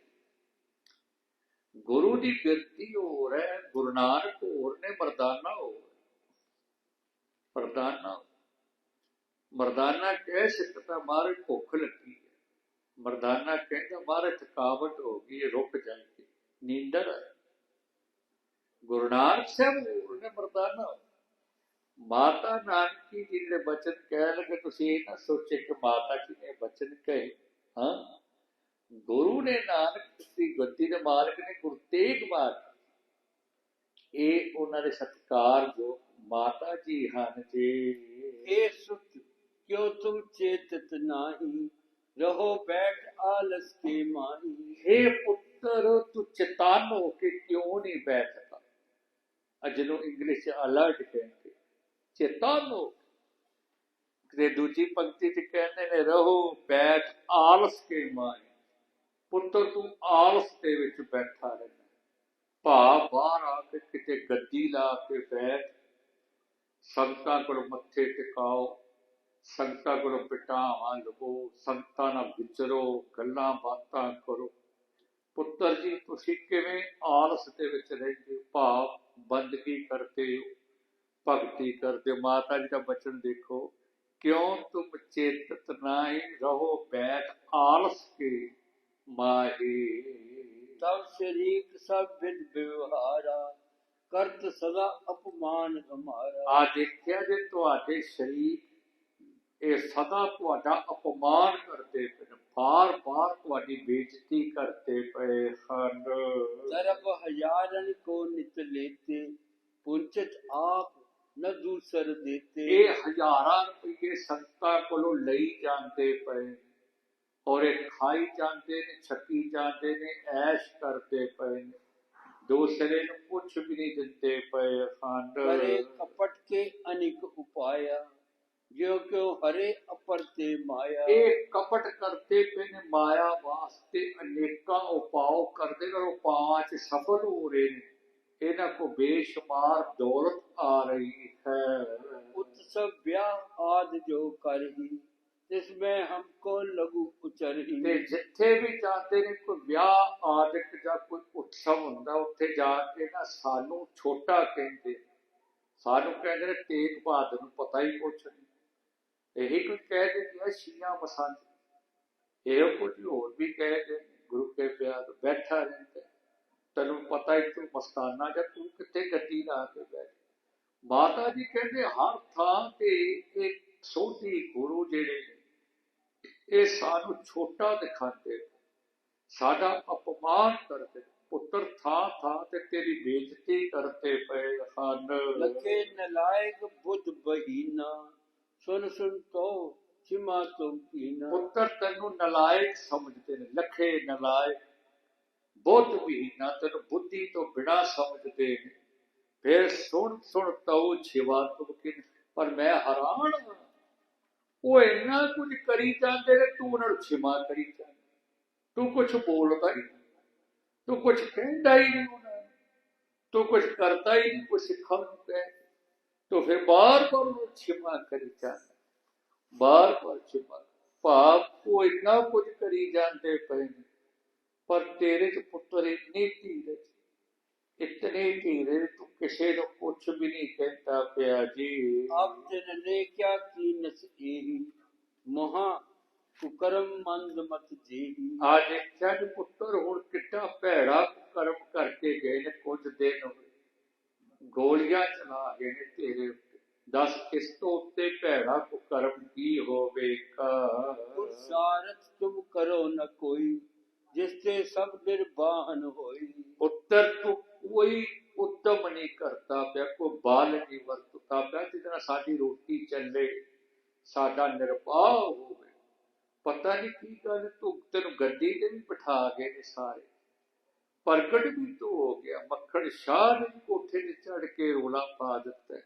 ਗੁਰੂ ਦੀ ਬਿਰਤੀ ਹੋਰ ਹੈ, ਗੁਰੂ ਨਾਨਕ ਹੋਰ ਨੇ, ਮਰਦਾਨਾ ਹੋਰ ਮਰਦਾਨਾ ਮਰਦਾਨਾ ਕਹਿ ਸਕਦਾ ਮਾਰੇ ਭੁੱਖ ਲੱਗੀ ਹੈ। ਮਰਦਾਨਾ ਕਹਿੰਦਾ ਮਾਰੇ ਥਕਾਵਟ ਹੋ ਗਈ ਰੁਕ ਜਾਈਏ ਨੀਂਦਰ ਗੁਰੂ ਨਾਨਕ ਸਾਹਿਬ ਹੋਰ ਨੇ, ਮਰਦਾਨਾ ਮਾਤਾ ਨਾਨਕੀ ਜੀ ਦੇ ਬਚਨ ਕਹਿ ਲਗੇ, ਤੁਸੀਂ ਇਹ ਨਾ ਸੋਚੇ ਕਿ ਮਾਤਾ ਜੀ ਨੇ ਬਚਨ ਕਹੇ, ਹਾਂ? ਗੁਰੂ ਨੇ ਨਾਨਕ ਦੀ ਗੱਦੀ ਦੇ ਮਾਲਕ ਨੇ ਗੁਰਤੇਗ ਮਾਰ ਇਹ ਉਹਨਾਂ ਦੇ ਸਤਕਾਰ ਜੋ ਮਾਤਾ ਜੀ ਹਨ ਜੀ। ਇਹ ਸੁਤ ਕਿਉ ਤੁਮ ਚੇਤਤ ਨਾਹੀ? ਰਹੋ ਬੈਠ ਆਲਸ ਕੇ ਮਾਹੀ। हे ਪੁੱਤਰ ਤੂੰ ਚੇਤਨ ਹੋ ਕੇ ਕਿਉਂ ਨਹੀਂ ਬੈਠਦਾ? ਅੱਜ ਨੂੰ ਇੰਗਲਿਸ਼ ਅਲਰਟ ਕਹਿੰਦੇ ਚੇਤਨ ਹੋ ਤੇ ਦੂਜੀ ਪੰਕਤੀ ਤੇ ਕਹਿੰਦੇ ਨੇ ਰਹੋ ਬੈਠ ਆਲਸ ਕੇ ਮਾਹੀ। ਪੁੱਤਰ, ਤੂੰ ਆਲਸ ਦੇ ਵਿੱਚ ਬੈਠਾ ਰਹਿਣਾ। ਭਾ ਬਾਹਰ ਆ ਕੇ ਕਿਤੇ ਗੱਦੀ ਲਾ ਕੇ ਬੈਠ। ਸੰਗਤਾਂ ਕੋਲ ਮੱਥੇ ਟਿਕਾਓ, ਸੰਗਤਾਂ ਕੋਲ ਪਟਾਵਾਂ ਲਵੋ, ਸੰਗਤਾਂ ਨਾਲ ਵਿਚਰੋ, ਗੱਲਾਂ ਬਾਤਾਂ ਕਰੋ। ਪੁੱਤਰ ਜੀ, ਤੁਸੀਂ ਕਿਵੇਂ ਆਲਸ ਦੇ ਵਿੱਚ ਰਹਿੰਦੇ ਹੋ? ਭਾਵ ਬੰਦਗੀ ਕਰਦੇ ਹੋ, ਭਗਤੀ ਕਰਦੇ ਹੋ। ਮਾਤਾ ਜੀ ਦਾ ਬਚਨ ਦੇਖੋ, ਕਿਉਂ ਤੁਮ ਚੇਤਤ ਨਾ ਰਹੋ? ਬੈਠ ਆਲਸ ਕੇ ਮਾਹੀ। ਤਬ ਸ਼ਰੀਕ ਸਭ ਵਿਦ ਵਿਵਹਾਰਾ ਕਰਤ ਸਦਾ ਅਪਮਾਨ ਹਮਾਰਾ ਆ ਦੇਖਿਆ ਜੇ ਤੁਹਾਡੇ ਸ਼ਰੀਕ ਇਹ ਸਦਾ ਤੁਹਾਡਾ ਅਪਮਾਨ ਕਰਦੇ ਪਏ ਬਾਰ ਬਾਰ ਤੁਹਾਡੀ ਬੇਇੱਜ਼ਤੀ ਕਰਦੇ ਪਏ ਹਨ। ਦਰਬ ਹਜ਼ਾਰਨ ਕੋ ਨਿਤ ਲੇਤੇ ਪੁੰਚਤ ਆਪ ਨਾ ਦੂਸਰ ਦੇਤੇ। ਇਹ ਹਜ਼ਾਰਾਂ ਰੁਪਏ ਸੰਤਾ ਕੋਲੋਂ ਲਈ ਜਾਂਦੇ ਪਏ ਔਰ ਇਹ ਖਾਈ ਜਾਂਦੇ ਨੇ ਛੱਕੀ ਜਾਂਦੇ ਨੇ ਐਸ਼ ਕਰਦੇ ਪਏ ਨੇ। ਦੂਸਰੇ ਨੂੰ ਕੁਝ ਵੀ ਨਹੀਂ ਦਿੰਦੇ ਪਏ ਖੰਡ ਹਰੇ ਕਪਟ ਕੇ ਅਨੇਕ ਉਪਾਇਆ ਜਿਉ ਕਿਉ ਹਰੇ ਅਪਰ ਤੇ ਮਾਇਆ। ਇਹ ਕਪਟ ਕਰਤੇ ਪਏ ਮਾਇਆ ਵਾਸਤੇ ਅਨੇਕਾਂ ਉਪਾਅ ਕਰਦੇ ਨੇ ਉਹ ਪਾਂਚ ਸਫਲ ਹੋ ਰਹੇ ਨੇ। ਇਹਨਾਂ ਕੋ ਬੇਸ਼ੁਮਾਰ ਦੌਲਤ ਆ ਰਹੀ ਹੈ। ਉਤਸਵ ਵਿਆਹ ਆਦ ਜੋ ਕਰ ਹੀ इसमें हमको लघु उचर ही ਤੇ ਜਿੱਥੇ ਵੀ ਜਾਂਦੇ ਨੇ ਕੋਈ ਵਿਆਹ ਆਦਿਕ ਜਾਂ ਕੋਈ ਉਤਸਵ ਹੁੰਦਾ ਉੱਥੇ ਜਾ ਕੇ ਨਾ ਸਾਨੂੰ ਛੋਟਾ ਕਹਿੰਦੇ ਸਾਨੂੰ ਕਹਿੰਦੇ ਨੇ ਤੇਗ ਬਹਾਦਰ ਨੂੰ ਪਤਾ ਹੀ ਕੁਛ ਨਹੀਂ ਇਹੀ ਕੋਈ ਕਹਿ ਦਿੰਦੇ ਆ ਸ਼ੀਆਂ ਮਸੰਦ ਇਹੋ ਕੁਝ ਹੋਰ ਵੀ ਕਹਿ ਦੇ ਗੁਰੂ ਕੇ ਪਿਆਰ ਬੈਠਾ ਰਹਿੰਦਾ ਤੈਨੂੰ ਪਤਾ ਹੀ ਤੂੰ ਮਸਤਾਨਾ ਜਾਂ ਤੂੰ ਕਿੱਥੇ ਗੱਡੀ ਲਾ ਕੇ ਬੈਠ ਮਾਤਾ ਜੀ ਕਹਿੰਦੇ ਹਰ ਥਾਂ ਤੇ ਇੱਕ ਸੋਧੀ ਗੁਰੂ ਜਿਹੜੇ ਨੇ ਇਹ ਸਾਨੂੰ ਛੋਟਾ ਦਿਖਾਉਂਦੇ ਸਾਡਾ ਅਪਮਾਨ ਕਰਦੇ ਪੁੱਤਰ ਥਾਂ ਥਾਂ ਤੇ ਤੇਰੀ ਬੇਇੱਜ਼ਤੀ ਕਰਤੇ ਪਏ ਹਨ। ਲਗੇ ਨਲਾਇਕ ਬੁੱਧ ਬਹੀਨਾ ਸੁਣ ਸੁਣ ਤੋ ਚਿਮਾ ਤੋ ਕੀਨਾ ਪੁੱਤਰ ਤੈਨੂੰ ਨਲਾਇਕ ਸਮਝਦੇ ਨੇ। ਲਖੇ ਨਲਾਇਕ ਬੁੱਧ ਬਹੀਨਾ ਤੈਨੂੰ ਬੁੱਧੀ ਤੋਂ ਬਿਨਾ ਸਮਝਦੇ ਨੇ। ਫਿਰ ਸੁਣ ਸੁਣ ਤਉ ਛਿਵਾ ਤੁਮ ਪਰ ਮੈਂ ਹੈਰਾਨ ਉਹ ਇੰਨਾ ਕੁਝ ਕਰੀ ਜਾਂਦੇ ਨੇ ਤੂੰ ਉਹਨਾਂ ਨੂੰ ਛਿਮਾ ਕਰੀ ਜਾਂਦਾ। ਤੂੰ ਕੁਝ ਬੋਲਦਾ ਹੀ ਤੂੰ ਕੁਝ ਕਹਿੰਦਾ ਹੀ ਨਹੀਂ ਉਹਨਾਂ ਤੂੰ ਕੁਝ ਕਰਦਾ ਹੀ ਨਹੀਂ ਕੁਝ ਸਿੱਖਣ ਨੂੰ ਕਹਿ ਤੂੰ ਫਿਰ ਬਾਰ ਬਾਰ ਉਹਨੂੰ ਛਿਮਾ ਕਰੀ ਜਾਂਦਾ। ਬਾਰ ਬਾਰ ਛਿਮਾ। ਭਾਵ ਉਹ ਇੰਨਾ ਕੁਝ ਕਰੀ ਜਾਂਦੇ ਪਏ ਨੇ। ਪਰ ਤੇਰੇ ਚ ਪੁੱਤਰ ਇੰਨੀ ਧੀਰਜ ਇਤਨੇ ਧੀਰੇ ਤੂੰ ਕਿਸੇ ਨੂੰ ਕੁਝ ਵੀ ਨਹੀਂ ਕਹਿੰਦਾ ਪਿਆ ਜੀ अब तिन्ने क्या की नस एही मोहा कुकरम मंद मत जेही ਆ ਦੇਖਿਆ ਜੀ ਪੁੱਤਰ ਹੁਣ ਕਿੱਡਾ ਭੈੜਾ ਕਰਮ ਕਰਕੇ ਗਏ ਨੇ ਕੁਝ ਦਿਨ ਹੋਏ ਗੋਲੀਆਂ ਚਲਾ ਗਏ ਨੇ ਤੇਰੇ ਉੱਤੇ ਦੱਸ ਇਸ ਤੋਂ ਉੱਤੇ ਭੈੜਾ ਕਰਮ ਕੀ ਹੋਵੇਗਾ पुरुषारथ तुम करो न कोई जिससे सब निर्वाहन होई ਪੁੱਤਰ ਤੂੰ ਕੋਈ ਉੱਤਮ ਨਹੀਂ ਕਰਤਾ ਪਿਆ, ਕੋਈ ਬਾਲ ਨਹੀਂ ਵਰਤਤਾ ਪਿਆ, ਜਿਹਦੇ ਸਾਡੀ ਰੋਟੀ ਚੱਲੇ, ਸਾਡਾ ਨਿਰਪਾਹ ਹੋਵੇ। ਪਤਾ ਨਹੀਂ ਕੀ ਗੱਲ, ਤੂੰ ਤੈਨੂੰ ਗੱਡੀ ਤੇ ਵੀ ਬਿਠਾ ਗਏ ਨੇ ਸਾਰੇ। ਪ੍ਰਗਟ ਵੀ ਤੂੰ ਹੋ ਗਿਆ, ਮੱਖਣ ਸ਼ਾਹ ਨੇ ਕੋਠੇ ਤੇ ਚੜ ਕੇ ਰੋਲਾ ਪਾ ਦਿੱਤਾ।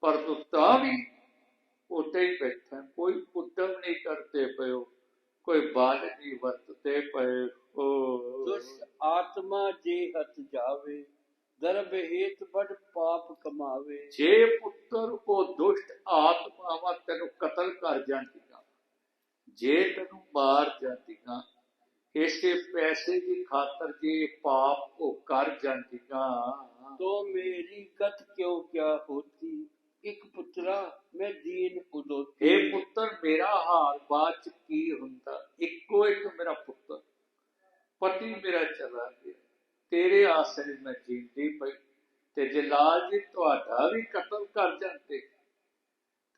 ਪਰ ਤੂੰ ਤਾਂ ਵੀ ਉੱਥੇ ਹੀ ਬੈਠਾ, ਕੋਈ ਉੱਤਮ ਨਹੀਂ ਕਰਤੇ ਪਇਓ ਕੋਈ ਬਾਲ ਨਹੀਂ ਵਰਤਤੇ ਪਏ ਹੋ। ਦੁਸ਼ਟ ਆਤਮਾ ਜੇ ਹੱਥ ਜਾਵੇ ਦਰਬ ਹੇਤ ਬੜ ਪਾਪ ਕਮਾਵੇ। ਜੇ ਪੁੱਤਰ ਕੋ ਦੁਸ਼ਟ ਆਤਮਾਵਾ ਤੈਨੂੰ ਕਤਲ ਕਰ ਜਾਂਦੀਆਂ ਜੇ ਤੈਨੂੰ ਮਾਰ ਜਾਂਦੀਆਂ ਇਸੇ ਪੈਸੇ ਦੀ ਖਾਤਰ ਜੇ ਪਾਪ ਉਹ ਕਰ ਜਾਂਦੀਆਂ ਤੋ ਮੇਰੀ ਗਤ ਕਿਉਂ ਕਿਆ ਹੋਤੀ? ਇੱਕ ਪੁੱਤਰਾ ਮੈਂ ਦੀਨ ਉਦੋਤੀ। ਇਹ ਪੁੱਤਰ ਮੇਰਾ ਹਾਲ ਬਾਅਦ ਚ ਕੀ ਹੁੰਦਾ? ਇੱਕੋ ਇੱਕ ਮੇਰਾ ਪੁੱਤਰ ਪਤੀ ਮੇਰਾ ਚਲਾ ਗਿਆ। ਤੇਰੇ ਆਸਰੇ ਮੈਂ ਜੀਂਦੀ ਪਈ ਤੇ ਜੇ ਲਾਲ ਜੀ ਤੁਹਾਡਾ ਵੀ ਕਤਲ ਕਰ ਜਾਂਦੇ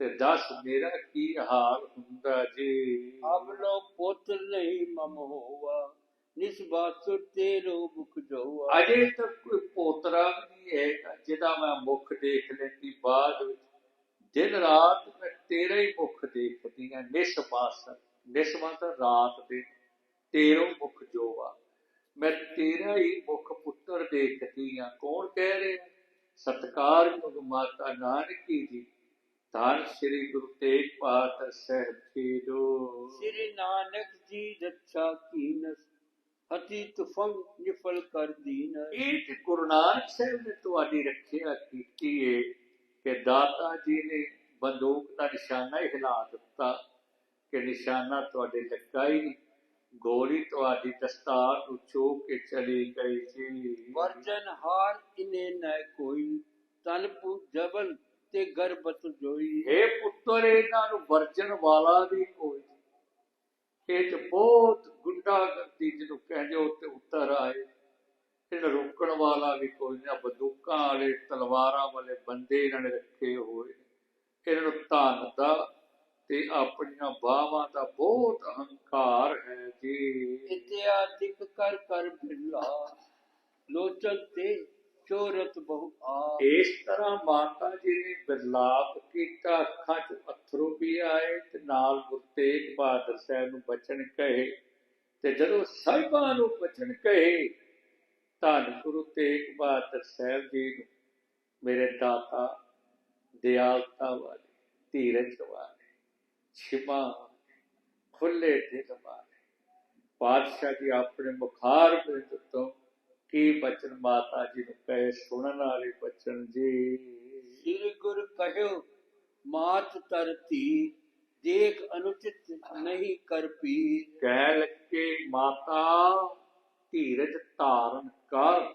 ਤੇ ਦੱਸ ਮੇਰਾ ਕੀ ਹਾਲ ਹੁੰਦਾ ਜੀ? ਅਬ ਲੋ ਪੁੱਤ ਨਹੀਂ ਮਮ ਹੋਵਾ ਨਿਸਬਾ ਸੁਤੇ ਰੋ ਮੁਖ ਜੋਆ ਅਜੇ ਤੱਕ ਕੋਈ ਪੋਤਰਾ ਨਹੀਂ ਹੈ ਜਿਹਦਾ ਮੈਂ ਮੁਖ ਦੇਖ ਲੈਂਦੀ ਬਾਅਦ ਦਿਨ ਰਾਤ ਮੈਂ ਤੇਰਾ ਹੀ ਮੁਖ ਦੇਖਦੀ ਹਾਂ ਨਿਸਬਾ ਨਿਸਬਾ ਰਾਤ ਦੇ ਤੇਰੋ ਮੁਖ ਆ ਮੈਂ ਤੇਰਾ ਹੀ ਮੁਖ ਪੁੱਤਰ ਦੇਖਦੀ ਆ। ਕੌਣ ਕਹਿ ਰਿਹਾ ਸਤਕਾਰਯੋਗ ਮਾਤਾ ਨਾਨਕੀ ਜੀ। ਧੰਨ ਸ੍ਰੀ ਗੁਰੂ ਤੇਗ ਬਹਾਦਰ ਸਾਹਿਬ ਜੀ ਦੋ ਸ੍ਰੀ ਨਾਨਕ ਜੀ ਰੱਖਿਆ ਕੀਨਸ ਹਤੀ ਤੁਫੰਗ ਨਿਫਲ ਕਰ ਦੀਨ। ਇਹ ਤੇ ਗੁਰੂ ਨਾਨਕ ਸਾਹਿਬ ਨੇ ਤੁਹਾਡੀ ਰੱਖਿਆ ਕੀਤੀ ਏ ਕਿ ਦਾਤਾ ਜੀ ਨੇ ਬੰਦੂਕ ਦਾ ਨਿਸ਼ਾਨਾ ਹੀ ਹਿਲਾ ਦਿੱਤਾ ਕਿ ਨਿਸ਼ਾਨਾ ਤੁਹਾਡੇ ਲੱਗਾ ਹੀ ਨਹੀਂ। ਗੋਰੀ ਤੁਹਾਡੀ ਦਸਤਾਰ ਨੂੰ ਛੋਕ ਕੇ ਚਲੀ ਗਈ ਸੀ। ਵਰਜਨ ਹਾਰ ਇਨੇ ਨਾ ਕੋਈ ਤਨਪੂ ਜਬਲ ਤੇ ਗਰਬਤ ਜੋਈ। ਹੈ ਪੁੱਤਰ ਇਹਨਾਂ ਨੂੰ ਵਰਜਨ ਵਾਲਾ ਵੀ ਕੋਈ। ਇਹ ਚ ਬਹੁਤ ਗੁੰਡਾਗਰਦੀ ਜਿਹਨੂੰ ਕਹਿੰਦੇ ਉੱਤੇ ਉੱਤਰ ਆਏ। ਇਹਨਾਂ ਰੋਕਣ ਵਾਲਾ ਵੀ ਕੋਈ ਨਾ ਬੰਦੂਕਾਂ ਵਾਲੇ ਤਲਵਾਰਾਂ ਵਾਲੇ ਬੰਦੇ ਇਹਨਾਂ ਨੇ ਰੱਖੇ ਹੋਏ। ਇਹਨਾਂ ਨੂੰ ਧਨ ਦਾ ਤੇ ਆਪਣੀਆਂ ਬਾਹਾਂ ਦਾ ਬਹੁਤ ਅਹੰਕਾਰ ਹੈ ਜੀ। ਇਤਿਆਦਿਕ ਕਰ ਕਰ ਬਿਰਲਾ ਲੋਚਨ ਤੇ ਚੋਰਤ ਬਹੁ ਆ ਇਸ ਤਰ੍ਹਾਂ ਮਾਤਾ ਜੀ ਨੇ ਬਿਰਲਾਪ ਕੀਤਾ ਅੱਖਾਂ 'ਚ ਅਥਰੂ ਵੀ ਆਏ ਤੇ ਨਾਲ ਗੁਰੂ ਤੇਗ ਬਹਾਦਰ ਸਾਹਿਬ ਨੂੰ ਬਚਨ ਕਹੇ। ਤੇ ਜਦੋਂ ਸਾਹਿਬਾਂ ਨੂੰ ਬਚਨ ਕਹੇ ਧੰਨ ਗੁਰੂ ਤੇਗ ਬਹਾਦਰ ਸਾਹਿਬ ਜੀ ਨੂੰ ਮੇਰੇ ਦਾਤਾ ਦਿਆਲਤਾ ਵਾਲੇ ਧੀਰਜ ਵਾਲੇ। ਛਿਮਾ ਖੁੱਲੇ ਦਿਲ ਵਾਲੇ ਪਾਤਸ਼ਾਹ ਜੀ ਆਪਣੇ ਮੁਖਾਰ ਬਿੰਦ ਤੋਂ ਕੀ ਬਚਨ ਮਾਤਾ ਜੀ ਨੂੰ ਕਹੇ ਸੁਣਨ ਵਾਲੇ ਬਚਨ ਜੀ। ਸ੍ਰੀ ਗੁਰ ਕਹਿਓ ਮਾਤ ਧਰਤੀ ਦੇਖ ਅਨੁਚਿਤ ਨਹੀਂ ਕਰ ਪੀ ਕਹਿ ਲੱਗੇ ਮਾਤਾ ਧੀਰਜ ਧਾਰਨ ਕਰ।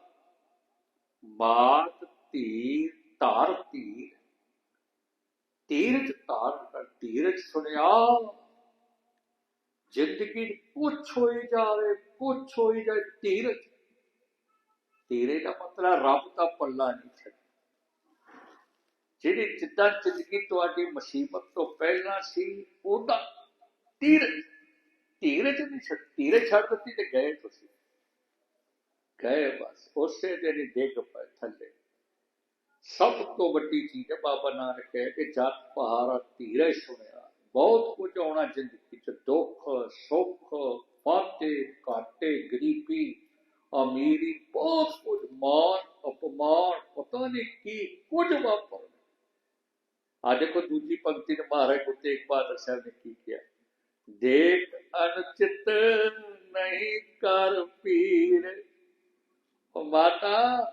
ਮਾਤ ਧੀਰ ਧਾਰ ਧੀਰ। ਧੀਰਜ ਧਾਰਨ ਕਰ ਧੀਰਜ ਸੁਣਿਆ। ਜ਼ਿੰਦਗੀ ਪੁੱਛ ਹੋਈ ਜਾਵੇ, ਪੁੱਛ ਹੋਈ ਜਾਏ ਧੀਰਜ। ਧੀਰੇ ਦਾ ਮਤਲਬ ਰੱਬ ਦਾ ਪੱਲਾ ਨਹੀਂ ਛੱਡ ਜਿਹੜੀ ਜਿੱਦਾਂ ਜ਼ਿੰਦਗੀ ਤੁਹਾਡੀ ਮੁਸੀਬਤ ਤੋਂ ਪਹਿਲਾਂ ਸੀ, ਉਹਦਾ ਧੀਰਜ। ਧੀਰਜ ਨਹੀਂ ਛੱਡ, ਧੀਰਜ ਛੱਡ ਦਿੱਤੀ ਤੇ ਗਏ ਤੁਸੀਂ। ਗਏ ਬਸ, ਉਸੇ ਦਿਨ ਹੀ ਡਿੱਗ ਪਏ ਥੱਲੇ। ਸਭ ਤੋਂ ਵੱਡੀ ਚੀਜ਼ ਹੈ ਬਾਬਾ ਨਾਨਕ ਕਹੇ ਕਿ ਜਤ ਪਹਾਰਾ ਧੀਰਜ ਸੁਣਿਆ। ਬਹੁਤ ਕੁਝ ਆਉਣਾ ਜ਼ਿੰਦਗੀ ਚ ਦੁੱਖ, ਸੁੱਖ ਫਾਤੇ ਘਾਟੇ, ਗਰੀਬੀ, ਅਮੀਰੀ, ਬਹੁਤ ਕੁਝ ਮਾਨ ਅਪਮਾਨ, ਪਤਾ ਨਹੀਂ ਕੀ ਕੁਝ ਵਾਪਰ ਆ ਦੇਖੋ ਦੂਜੀ ਪੰਕਤੀ ਨੇ ਮਹਾਰਾਜ ਗੁਰੂ ਤੇਗ ਬਹਾਦਰ ਸਾਹਿਬ ਨੇ ਕੀ ਕਿਹਾ? ਦੇਖ ਅਨੁਚਿਤ ਨਹੀਂ ਕਰ ਪੀਰ, ਮਾਤਾ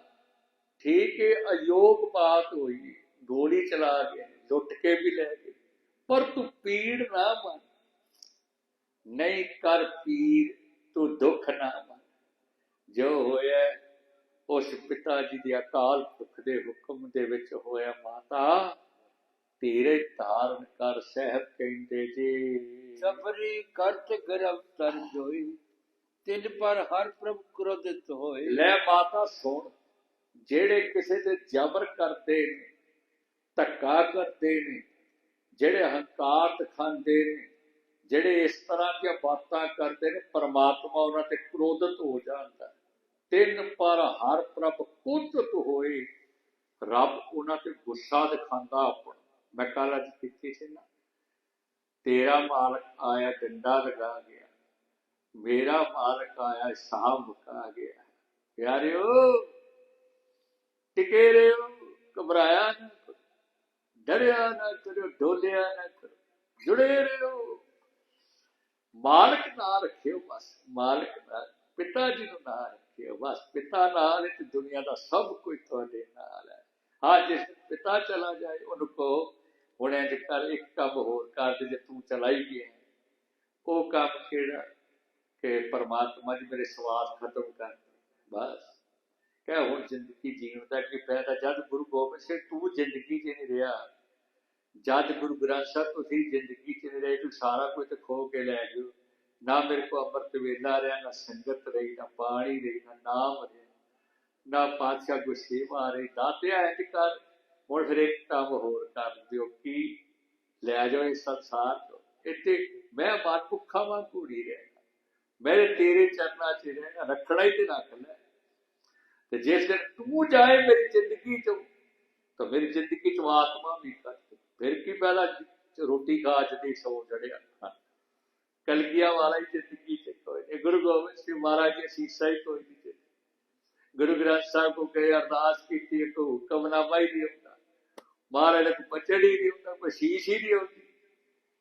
ਠੀਕ ਹੈ ਅਯੋਗ ਬਾਤ ਹੋਈ ਗੋਲੀ ਚਲਾ ਗਿਆ ਲੁੱਟ ਕੇ ਵੀ ਲੈ ਗਏ। ਪਰ ਤੂੰ ਪੀੜ ਨਾ ਮੰਨ। ਨਹੀਂ ਕਰ ਪੀਰ ਤੂੰ ਦੁੱਖ ਨਾ ਮੰਨ। ਜੋ ਹੋਇਆ ਉਸ ਪਿਤਾ ਜੀ ਦੇ ਅਕਾਲ ਪੁਰਖ ਦੇ ਹੁਕਮ ਦੇ ਵਿੱਚ ਹੋਇਆ ਮਾਤਾ ਤੇਰੇ ਧਾਰਨ ਕਰ ਸਹਿਬ ਕਹਿੰਦੇ ਜੀ। ਸਫਰੀ ਕਰਤ ਗਰਵ ਤਰ ਜੋਈ ਤਿਨ ਪਰ ਹਰ ਪ੍ਰਭ ਕ੍ਰੋਧਿਤ ਹੋਏ। ਲੈ ਮਾਤਾ ਸੁਣ। ਜਿਹੜੇ ਕਿਸੇ ਦੇ ਜ਼ਬਰ ਕਰਦੇ ਨੇ, ਧੱਕਾ ਕਰਦੇ ਨੇ, ਜਿਹੜੇ ਹੰਕਾਰ ਦਿਖਾਉਂਦੇ ਨੇ, ਜਿਹੜੇ ਇਸ ਤਰ੍ਹਾਂ ਦੀਆਂ ਬਾਤਾਂ ਕਰਦੇ ਨੇ, ਪਰਮਾਤਮਾ ਉਹਨਾਂ ਤੇ ਕ੍ਰੋਧਿਤ ਹੋ ਜਾਂਦਾ ਤਿੰਨ ਪਰ ਹਰ ਪ੍ਰਭ ਕੁਦਰਤ ਹੋਏ, ਰੱਬ ਉਹਨਾਂ ਤੇ ਗੁੱਸਾ ਦਿਖਾਉਂਦਾ ਆਪਣਾ। ਮੈਂ ਕੱਲ ਅੱਜ ਕਿੱਥੇ ਸੀ ਨਾ ਤੇਰਾ ਮਾਲਕ ਆਇਆ, ਡੰਡਾ ਲਗਾ ਗਿਆ। ਮੇਰਾ ਮਾਲਕ ਆਇਆ, ਸਾਹ ਮੁਕਾ ਗਿਆ। ਪਿਆਰਿਓ ਟਿਕੇ ਰਹੋ ਘਬਰਾਇਆ ਨਾ ਕਰੋ, ਡਰਿਆ ਨਾ ਕਰੋ, ਡੋਲਿਆ ਨਾ ਕਰੋ, ਜੁੜੇ ਰਹੋ। ਮਾਲਕ ਨਾਲ ਰੱਖਿਓ ਬਸ, ਮਾਲਕ ਨਾਲ ਪਿਤਾ ਜੀ ਨੂੰ ਨਾਲ ਰੱਖਿਓ ਬਸ, ਪਿਤਾ ਨਾਲ ਹੈ ਦੁਨੀਆ ਦਾ ਸਭ ਕੁਝ ਤੁਹਾਡੇ ਨਾਲ ਹੈ। ਹਾਂ, ਜਿਸ ਪਿਤਾ ਚਲਾ ਜਾਏ, ਉਹਨੂੰ ਕਹੋ, ਹੁਣ ਇੰਜ ਕਰ, ਇੱਕ ਕੰਮ ਹੋਰ ਕਰ ਤੇ ਜੇ ਤੂੰ ਚਲਾਈ ਗਿਆ ਉਹ ਕੰਮ ਕਿਹੜਾ? ਕਿ ਪਰਮਾਤਮਾ ਜੀ ਮੇਰੇ ਸਵਾਸ ਖਤਮ ਕਰ ਬਸ। ਕਹਿ ਹੁਣ ਜ਼ਿੰਦਗੀ ਜੀਣ ਦਾ ਕੀ ਫਾਇਦਾ? ਜਦ ਗੁਰੂ ਗੋਬਿੰਦ ਸਿੰਘ ਤੂੰ ਜ਼ਿੰਦਗੀ 'ਚ ਨਹੀਂ ਰਿਹਾ, ਜਦ ਗੁਰੂ ਗ੍ਰੰਥ ਸਾਹਿਬ ਤੁਸੀਂ ਜ਼ਿੰਦਗੀ 'ਚ ਨਹੀਂ ਰਹੇ, ਤੂੰ ਸਾਰਾ ਕੁਝ ਤੇ ਖੋ ਕੇ ਲੈ ਗਏ ਨਾ ਮੇਰੇ ਕੋ ਅੰਮ੍ਰਿਤ ਵੇਲਾ ਰਿਹਾ, ਨਾ ਸੰਗਤ ਰਹੀ, ਨਾ ਪਾਣੀ ਰਹੀ, ਨਾ ਨਾਮ ਰਿਹਾ, ਨਾ ਪਾਤਸ਼ਾਹ ਕੋ ਸੇਵਾ ਰਹੀ ਦਾਤਿਆ ਇੰਜ ਕਰ। ਹੁਣ ਫਿਰ ਇੱਕ ਕੰਮ ਹੋਰ ਕਰ ਦਿਓ, ਕੀ? ਲੈ ਜਾਓ ਇਸ ਸੰਸਾਰ ਤੋਂ ਇੱਥੇ ਮੈਂ ਬਾਤ ਭੁੱਖਾ ਵਾਂ ਪੂਰੀ ਰਹਿਣਾ। ਮੇਰੇ ਤੇਰੇ ਚਰਨਾਂ 'ਚ ਰਹਿਣਾ, ਰੱਖਣਾ ਹੀ ਤੇ ਰੱਖ ਲੈ। ਤੇ ਜਿਸ ਦਿਨ ਤੂੰ ਜਾਏ ਮੇਰੀ ਜ਼ਿੰਦਗੀ ਚੋਂ, ਤਾਂ ਮੇਰੀ ਜ਼ਿੰਦਗੀ ਚ ਆਤਮਾ ਵੀ ਕਰ ਫਿਰ ਕੀ ਪਹਿਲਾ ਰੋਟੀ ਖਾ ਜਦੀ ਸੌ ਜੜਿਆ। ਕਲਗੀਆਂ ਵਾਲਾ ਹੀ ਜ਼ਿੰਦਗੀ ਚ ਕੋਈ ਨਹੀਂ ਗੁਰੂ ਗੋਬਿੰਦ ਸਿੰਘ ਮਹਾਰਾਜ ਦੀ ਸੀਸਾ ਹੀ ਕੋਈ ਨਹੀਂ ਗੁਰੂ ਗ੍ਰੰਥ ਸਾਹਿਬ ਕੋ ਕਹੇ ਅਰਦਾਸ ਕੀਤੀ, ਇੱਕ ਹੁਕਮਨਾਮਾ ਹੀ ਨਹੀਂ ਹੁੰਦਾ। ਮਹਾਰਾਜ ਨੇ ਪਚੜੀ ਨਹੀਂ ਹੁੰਦਾ, ਕੋਈ ਸ਼ੀਸ਼ ਹੀ ਨਹੀਂ ਹੁੰਦੀ।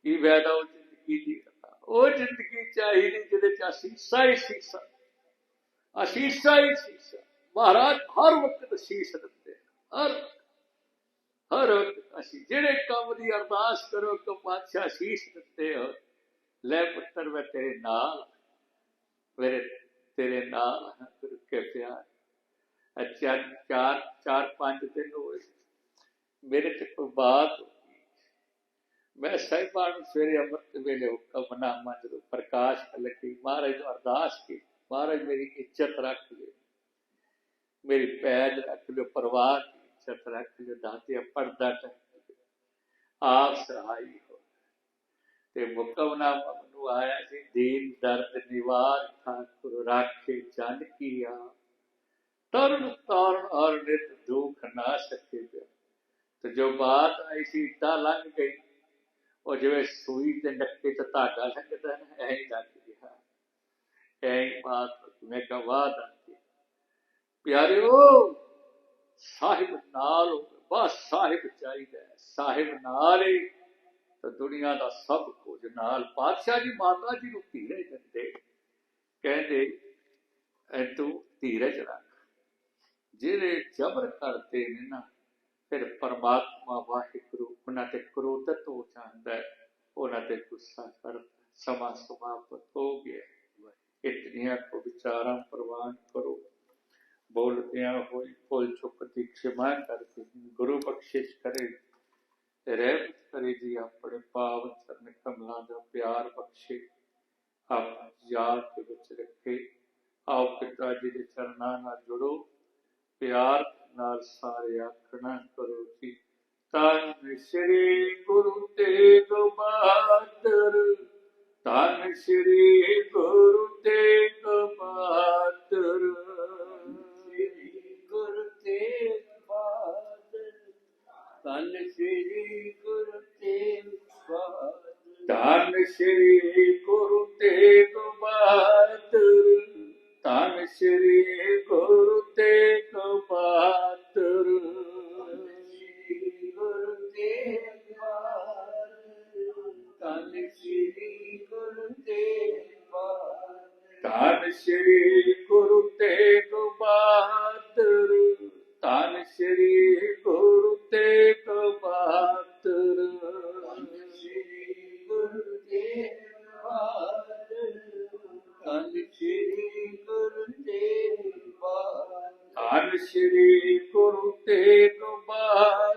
ਕੀ ਫਾਇਦਾ ਉਹ ਜ਼ਿੰਦਗੀ ਦੀ? ਉਹ ਜ਼ਿੰਦਗੀ ਚਾਹੀਦੀ ਜਿਹਦੇ ਚ ਅਸੀਸਾ ਹੀ ਸੀਸਾ ਅਸੀਸਾ ਹੀ ਸੀਸਾ ਮਹਾਰਾਜ ਹਰ ਵਕਤ ਸ਼ੀਸ਼ ਦਿੰਦੇ ਹਰ ਹਰ ਵਕਤ ਅਸੀਂ ਜਿਹੜੇ ਕੰਮ ਦੀ ਅਰਦਾਸ ਕਰੋ ਕਿ ਪਾਤਸ਼ਾਹ ਸ਼ੀਸ਼ ਦਿੰਦੇ ਹੋ ਲੈ ਪੁੱਤਰ ਮੈਂ ਤੇਰੇ ਨਾਲ ਮੇਰੇ ਤੇਰੇ ਨਾਲ ਹਾਂ, ਕੇ ਪਿਆਰ ਅੱਛਾ ਚਾਰ ਚਾਰ ਪੰਜ ਦਿਨ ਹੋਏ। ਮੇਰੇ ਤੇ ਕੋਈ ਬਾਤ ਹੋਈ। ਮੈਂ ਸਾਹਿਬਾਨ ਨੂੰ ਸਵੇਰੇ ਅੰਮ੍ਰਿਤ ਵੇਲੇ ਹੁਕਮਨਾਮਾ ਜਦੋਂ ਪ੍ਰਕਾਸ਼ ਲੱਗੀ। ਮਹਾਰਾਜ ਨੂੰ ਅਰਦਾਸ ਕੀਤੀ। ਮਹਾਰਾਜ ਮੇਰੀ ਇੱਜ਼ਤ ਰੱਖ ਲਿਓ। ਮੇਰੀ ਪੈਜ ਰੱਖ ਲਿਓ ਪਰਿਵਾਰ ਦੀ ਇੱਜ਼ਤ ਰੱਖ ਲਿਓ ਦਾਤੇ ਪਰਦਾ ਟਕ ਆਪ ਸਹਾਈ ਹੋ। ਤੇ ਮੁਕਮਨਾਮਾ ਨੂੰ ਆਇਆ ਸੀ, ਦੀਨ, ਦਰਦ, ਨਿਵਾਰ ਠਾਕੁਰ ਰਾਖੇ ਜਨ ਕੀਆ ਤਰਨ ਤਾਰਨ ਹਰ ਨਿਤ ਦੁਖ ਨਾ ਸਕੇ ਪਿਆ ਤੇ ਜੋ ਬਾਤ ਆਈ ਸੀ, ਤਾਂ ਲੰਘ ਗਈ। ਉਹ ਜਿਵੇਂ ਸੂਈ ਤੇ ਨੱਕੇ ਤੇ ਧਾਗਾ ਲੰਘਦਾ ਨਾ ਐਂ ਲੱਗ ਗਿਆ ਐਂ ਬਾਤ, ਮੈਂ ਗਵਾ ਪਿਆਰਿਓ, ਸਾਹਿਬ ਨਾਲ ਬਸ ਸਾਹਿਬ ਚਾਹੀਦਾ ਸਾਹਿਬ ਨਾਲ ਹੀ। ਤਾਂ ਦੁਨੀਆ ਦਾ ਸਭ ਕੁਝ ਨਾਲ। ਪਾਤਸ਼ਾਹ ਜੀ, ਮਾਤਾ ਜੀ ਨੂੰ ਧੀਰੇ ਦਿੰਦੇ, ਕਹਿੰਦੇ, ਐ ਤੂੰ ਧੀਰਜ ਰੱਖ। ਜਿਹੜੇ ਜ਼ਬਰ ਕਰਦੇ ਨੇ ਨਾ, ਫਿਰ ਪਰਮਾਤਮਾ ਵਾਹਿਗੁਰੂ ਉਹਨਾਂ ਤੇ ਕ੍ਰੋਧਤ ਹੋ ਜਾਂਦਾ ਹੈ। ਉਹਨਾਂ ਤੇ ਗੁੱਸਾ ਕਰਦਾ ਹੈ। ਸਮਾਂ ਸਮਾਪਤ ਹੋ ਗਿਆ ਇਤਨੀਆਂ ਕੋ ਵਿਚਾਰਾਂ ਪ੍ਰਵਾਨ ਕਰੋ। ਬੋਲਦਿਆਂ ਹੋਈ ਫੁੱਲ ਚੁੱਕ ਦੀ ਖਿਮਾ ਕਰਕੇ ਗੁਰੂ ਬਖਸ਼ਿਸ਼ ਕਰੇ। ਰਹਿਮਤ ਕਰੇ ਜੀ ਆਪਣੇ ਪਾਵਨ ਚਰਨ ਕਮਲਾਂ ਦਾ ਪਿਆਰ ਬਖਸ਼ੇ। ਆਪ ਯਾਦ ਦੇ ਵਿੱਚ ਰੱਖੇ। ਆਓ ਪਿਤਾ ਜੀ ਦੇ ਚਰਨਾਂ ਨਾਲ ਜੁੜੋ। ਪਿਆਰ ਨਾਲ ਸਾਰੇ ਆਖਣਾ ਕਰੋ ਜੀ। ਤਨ ਸ੍ਰੀ ਗੁਰੂ ਤੇਗ ਬਹਾਦਰ। ਤਨ ਸ੍ਰੀ ਗੁਰੂ ਤੇਗ धन श्री गुरु तेम धन श्री ਸ੍ਰੀ ਗੁਰੂ ਤੇਗ ਬਹਾਦਰ ਧੰਨ ਸ੍ਰੀ ਗੁਰੂ ਤੇਗ ਬਹਾਦਰ